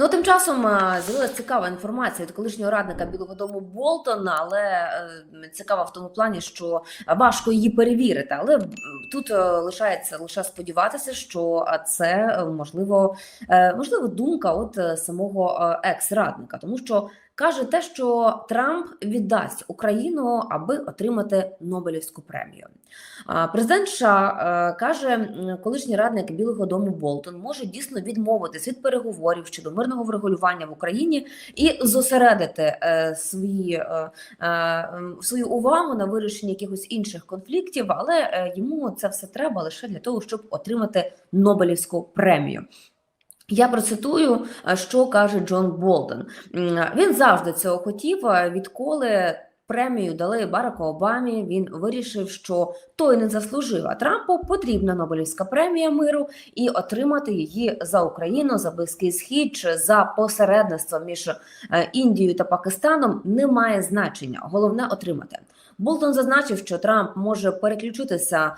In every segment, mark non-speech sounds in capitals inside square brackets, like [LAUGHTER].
Ну, тим часом е, з'явилася цікава інформація від колишнього радника Білого Дому Болтона, але е, цікава в тому плані, що важко її перевірити. Але тут е, лишається лише сподіватися, що це можливо, можливо думка от самого екс-радника, тому що каже те, що Трамп віддасть Україну, аби отримати Нобелівську премію. Президент США е, каже, колишній радник Білого Дому Болтон може дійсно відмовитись від переговорів щодо мирного врегулювання в Україні і зосередити е, свої, е, свою увагу на вирішенні якихось інших конфліктів, але йому це все треба лише для того, щоб отримати Нобелівську премію. Я процитую, е, що каже Джон Болден. Він завжди цього хотів, е, відколи премію дали Бараку Обамі. Він вирішив, що той не заслужив. А Трампу потрібна Нобелівська премія миру і отримати її за Україну, за Близький Схід чи за посередництво між е, Індією та Пакистаном не має значення. Головне отримати. Болтон зазначив, що Трамп може переключитися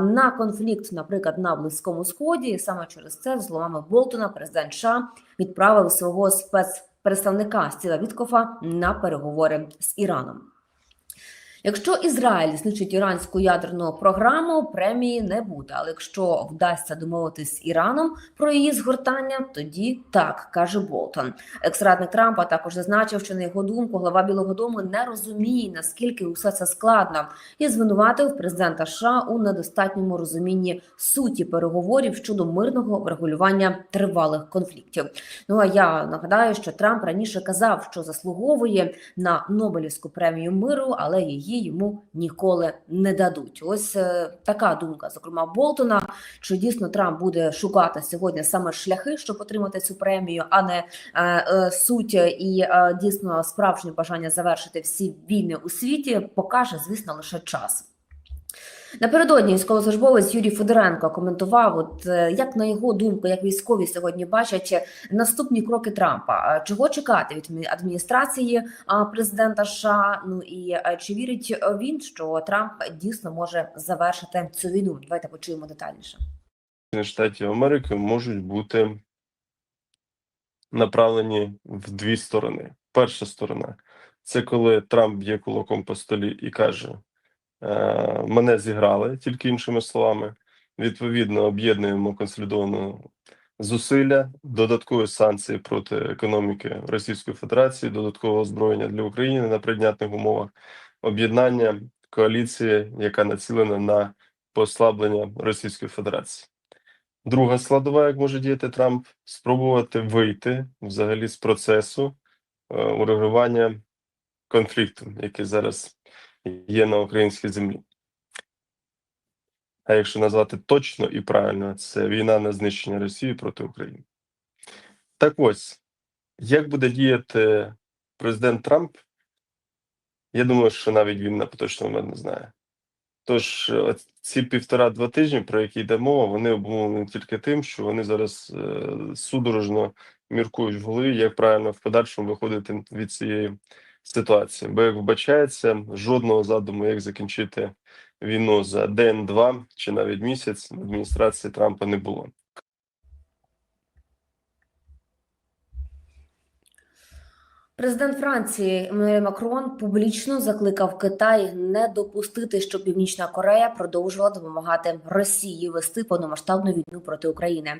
на конфлікт, наприклад, на Близькому Сході. Саме через це, словами Болтона, президент США відправив свого спецпредставника Стіла Віткофа на переговори з Іраном. Якщо Ізраїль знищить іранську ядерну програму, премії не буде. Але якщо вдасться домовитись з Іраном про її згортання, тоді так каже Болтон. Екс-радник Трампа також зазначив, що на його думку глава Білого Дому не розуміє наскільки усе це складно, і звинуватив президента США у недостатньому розумінні суті переговорів щодо мирного врегулювання тривалих конфліктів. Ну а я нагадаю, що Трамп раніше казав, що заслуговує на Нобелівську премію миру, але її йому ніколи не дадуть. Ось е, така думка, зокрема Болтона, що дійсно Трамп буде шукати сьогодні саме шляхи, щоб отримати цю премію, а не е, е, суть і е, дійсно справжнє бажання завершити всі війни у світі, покаже, звісно, лише час. Напередодні військовослужбовець Юрій Федоренко коментував, от е, як на його думку, як військові сьогодні бачать наступні кроки Трампа. Чого чекати від адміністрації президента США? Ну і е, чи вірить він, що Трамп дійсно може завершити цю війну? Давайте почуємо детальніше. Штатів Америки можуть бути направлені в дві сторони. Перша сторона це коли Трамп б'є кулаком по столі і каже: мене зіграли, тільки іншими словами. Відповідно, об'єднуємо консолідовану зусилля, додаткові санкції проти економіки Російської Федерації, додаткове озброєння для України на прийнятних умовах, об'єднання коаліції, яка націлена на послаблення Російської Федерації. Друга складова, як може діяти Трамп, спробувати вийти взагалі з процесу е, урегулювання конфлікту, який зараз є на українській землі. А якщо назвати точно і правильно, це війна на знищення Росії проти України. Так ось, як буде діяти президент Трамп, я думаю, що навіть він на поточному момент не знає. Тож е, ці півтора-два тижні, про які йде мова, вони обумовлені тільки тим, що вони зараз е, судорожно міркують в голові, як правильно в подальшому виходити від цієї ситуації. Бо, як вбачається, жодного задуму, як закінчити війну за день, два чи навіть місяць в адміністрації Трампа не було. Президент Франції Еммануель Макрон публічно закликав Китай не допустити, щоб Північна Корея продовжувала допомагати Росії вести повномасштабну війну проти України.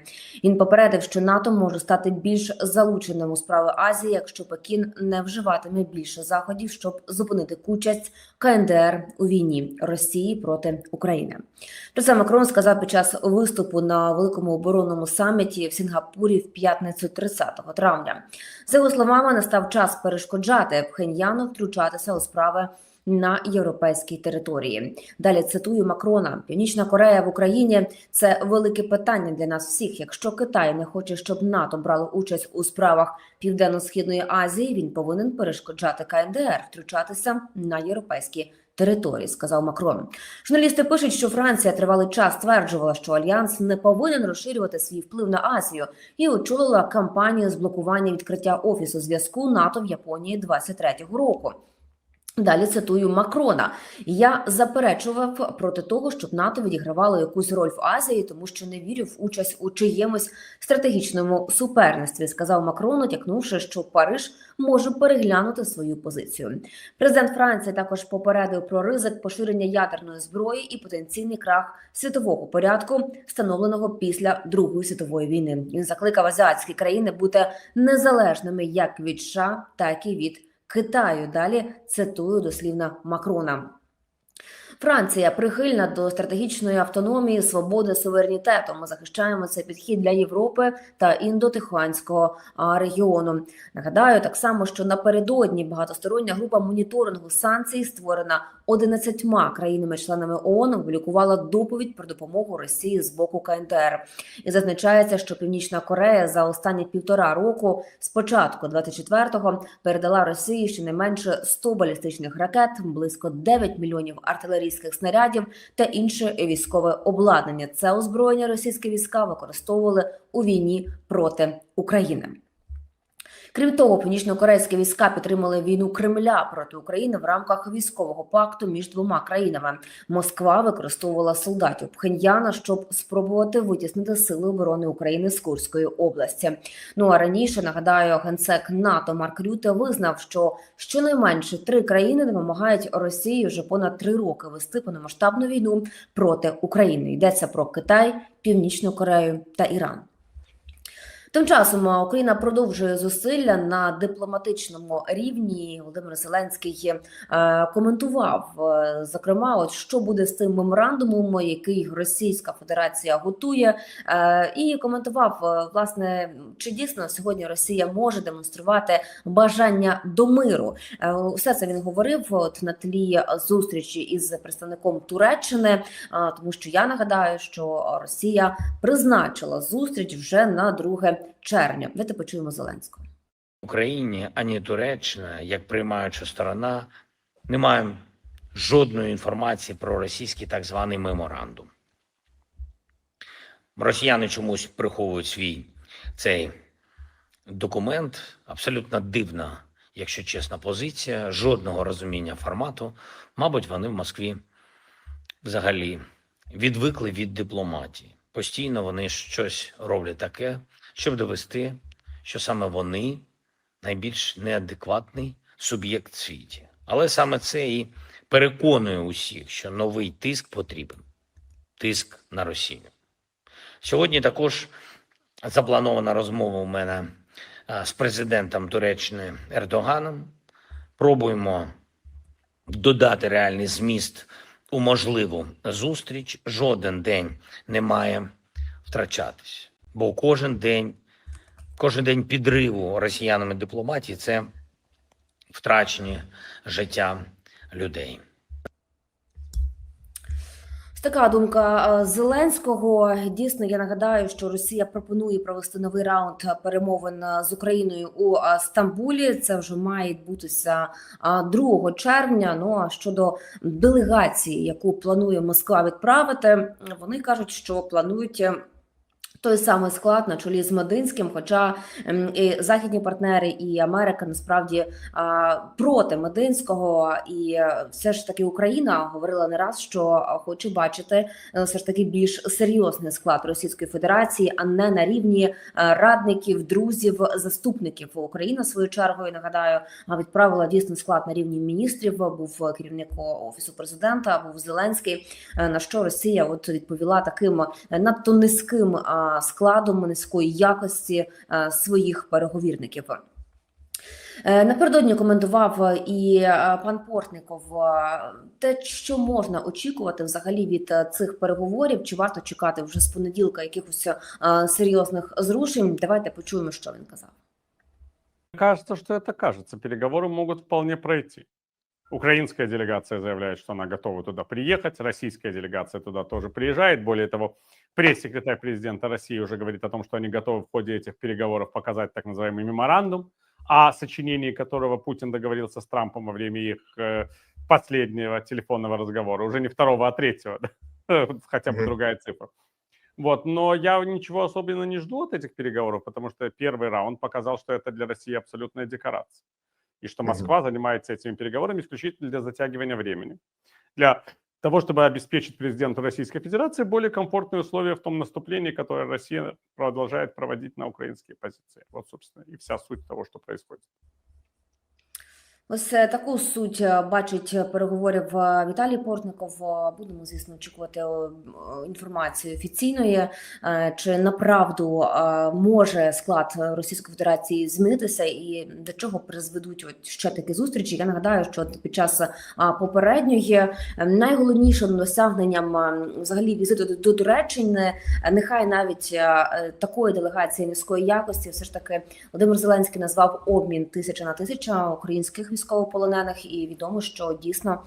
Він попередив, що НАТО може стати більш залученим у справи Азії, якщо Пекін не вживатиме більше заходів, щоб зупинити участь КНДР у війні Росії проти України. Про це Макрон сказав під час виступу на великому оборонному саміті в Сінгапурі в п'ятницю 30 травня. За його словами, настав час перешкоджати Пхеньяну втручатися у справи на європейській території. Далі цитую Макрона: Північна Корея в Україні це велике питання для нас всіх. Якщо Китай не хоче, щоб НАТО брало участь у справах Південно-східної Азії, він повинен перешкоджати КНДР втручатися на європейські території, сказав Макрон. Журналісти пишуть, що Франція тривалий час стверджувала, що альянс не повинен розширювати свій вплив на Азію і очолила кампанію з блокування відкриття офісу зв'язку НАТО в Японії 23-го року. Далі цитую Макрона: я заперечував проти того, щоб НАТО відігравало якусь роль в Азії, тому що не вірю в участь у чиємусь стратегічному суперництві, сказав Макрон, натякнувши, що Париж може переглянути свою позицію. Президент Франції також попередив про ризик поширення ядерної зброї і потенційний крах світового порядку, встановленого після Другої світової війни. Він закликав азіатські країни бути незалежними як від США, так і від Китаю. Далі цитую дослівно Макрона. Франція прихильна до стратегічної автономії, свободи, суверенітету. Ми захищаємо цей підхід для Європи та індотихуанського регіону. Нагадаю, так само, що напередодні багатостороння група моніторингу санкцій, створена 11 країнами-членами ООН, опублікувала доповідь про допомогу Росії з боку КНДР. І зазначається, що Північна Корея за останні півтора року, з початку 24-го, передала Росії щонайменше 100 балістичних ракет, близько 9 мільйонів артилерійських снарядів та інше військове обладнання. Це озброєння російські війська використовували у війні проти України. Крім того, північно-корейські війська підтримали війну Кремля проти України в рамках військового пакту між двома країнами. Москва використовувала солдатів Пхеньяна, щоб спробувати витіснити сили оборони України з Курської області. Ну а раніше нагадаю, генсек НАТО Марк Рюте визнав, що щонайменше три країни допомагають Росії вже понад три роки вести повномасштабну війну проти України. Йдеться про Китай, Північну Корею та Іран. Тим часом Україна продовжує зусилля на дипломатичному рівні. Володимир Зеленський е, коментував е, зокрема, от що буде з цим меморандумом, який Російська Федерація готує, е, і коментував е, власне, чи дійсно сьогодні Росія може демонструвати бажання до миру. Е, Все це він говорив от на тлі зустрічі із представником Туреччини, тому що я нагадаю, що Росія призначила зустріч вже на 2 червня. Давайте почуємо Зеленського. Україні, ані Туреччина, як приймаюча сторона, не маємо жодної інформації про російський так званий меморандум. Росіяни чомусь приховують свій цей документ. Абсолютно дивна, якщо чесна, позиція, жодного розуміння формату. Мабуть, вони в Москві взагалі відвикли від дипломатії. Постійно вони щось роблять таке, щоб довести, що саме вони найбільш неадекватний суб'єкт в світі. Але саме це і переконує усіх, що новий тиск потрібен тиск на Росію. Сьогодні також запланована розмова у мене з президентом Туреччини Ердоганом. Пробуємо додати реальний зміст у можливу зустріч. Жоден день не має втрачатись, бо кожен день Кожен день підриву росіянами дипломатії це втрачені життя людей. Така думка е, Зеленського. Дійсно, я нагадаю, що Росія пропонує провести новий раунд перемовин е, з Україною у е, Стамбулі. Це вже має відбутися е, 2 червня. Ну а щодо делегації, яку планує Москва відправити, вони кажуть, що планують. Е, той самий склад на чолі з Мединським, хоча ем, і західні партнери і Америка насправді проти Мединського, і е, все ж таки Україна говорила не раз, що хоче бачити е, все ж таки більш серйозний склад Російської Федерації, а не на рівні е, радників, друзів, заступників. Україна свою чергою нагадаю відправила дійсно склад на рівні міністрів. Був керівник офісу президента, був Зеленський. е, На що Росія от відповіла таким е, надто низьким складом низької якості е, своїх переговірників. Е, Напередодні коментував і е, пан Портников те, що можна очікувати взагалі від цих переговорів, чи варто чекати вже з понеділка якихось серйозних зрушень. Давайте почуємо, що він казав. Кажется, что это кажется. Переговоры могут вполне пройти. Украинская делегация заявляет, что она готова туда приехать. Российская делегация туда тоже приезжает. Более того, пресс-секретарь президента России уже говорит о том, что они готовы в ходе этих переговоров показать так называемый меморандум, о сочинении которого Путин договорился с Трампом во время их э, последнего телефонного разговора. Уже не второго, а третьего. [LAUGHS] Хотя бы другая цифра. Вот, но я ничего особенно не жду от этих переговоров, потому что первый раунд показал, что это для России абсолютная декорация. И что. Москва занимается этими переговорами исключительно для затягивания времени, для того, чтобы обеспечить президенту Российской Федерации более комфортные условия в том наступлении, которое Россия продолжает проводить на украинские позиции. Вот, собственно, и вся суть того, что происходит. Ось е, таку суть е, бачить е, переговорів Віталій Портников. Будемо, звісно, очікувати інформації офіційної, чи направду може склад Російської Федерації змінитися, і до чого призведуть от ще такі зустрічі. Я нагадаю, що під час попередньої найголовнішим досягненням взагалі візиту до- Туреччини, нехай навіть такої делегації низької якості, все ж таки Володимир Зеленський назвав обмін тисяча на тисяча українських військовополонених, і відомо, що дійсно.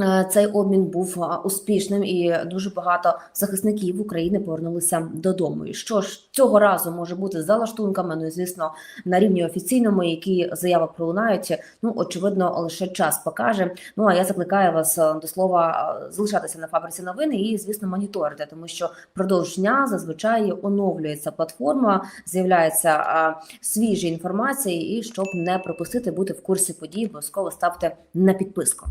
Е, Цей обмін був успішним, і дуже багато захисників України повернулися додому. І що ж цього разу може бути за лаштунками? Ну і звісно, на рівні офіційному, які заяви пролунають, ну очевидно, лише час покаже. Ну а я закликаю вас е, до слова е, залишатися на фабриці новини і, звісно, моніторити, тому що впродовж дня зазвичай оновлюється платформа, з'являється свіжі інформації, і щоб не пропустити бути в курсі подій, обов'язково ставте на підписку.